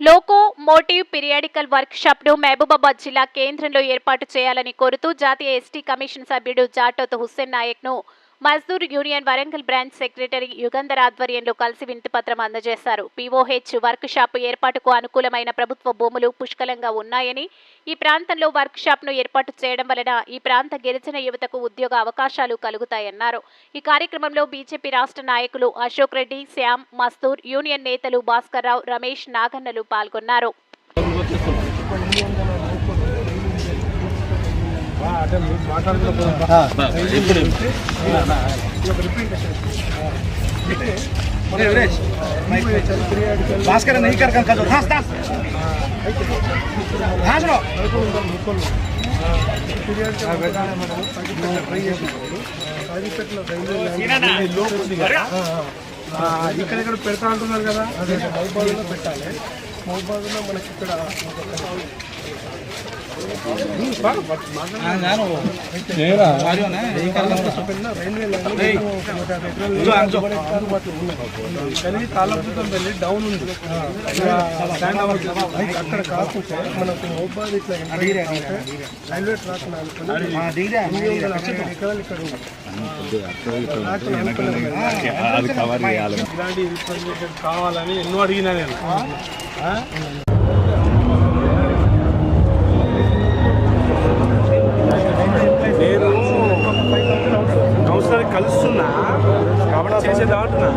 Loco motive periodical work షాప్ను మహబూబాబాద్ జిల్లా కేంద్రంలో ఏర్పాటు చేయాలని కోరుతూ జాతీయ ఎస్టీ కమిషన్ సభ్యుడు Jatoth Hussain నాయక్ను Mazdoor union Warangal branch secretary Yugandhar ఆధ్వర్యంలో కలిసి వినతిపత్రం అందజేశారు. పీఓహెచ్ వర్క్ షాప్ ఏర్పాటుకు అనుకూలమైన ప్రభుత్వ భూములు పుష్కలంగా ఉన్నాయని ఈ ప్రాంతంలో వర్క్ షాప్ను ఏర్పాటు చేయడం వలన ఈ ప్రాంత గిరిజన యువతకు ఉద్యోగ అవకాశాలు కలుగుతాయన్నారు. ఈ కార్యక్రమంలో బీజేపీ రాష్ట్ర నాయకులు అశోక్ రెడ్డి శ్యామ్ మస్తూర్ యూనియన్ నేతలు భాస్కర్ రావు రమేష్ నాగన్నలు పాల్గొన్నారు. भास्कर नहीं कर कर कर घास घास घास लो ఇక్కడ ఇక్కడ పెడతా అంటున్నారు కదా అదే మహబాద్లో పెట్టాలి మహబాద్లో మనకి ఇక్కడ కానీ వెళ్ళి డౌన్ ఉంది అక్కడ కాకుంటే మనకు మహబాద్ ఇట్లా రైల్వే ట్రాక్ ఎకరాలు ఇక్కడ ఇలాంటి కావాలని ఎన్నో అడిగినా నేను. కలుస్తున్నా కాబట్టి చేసేదా అంటున్నా.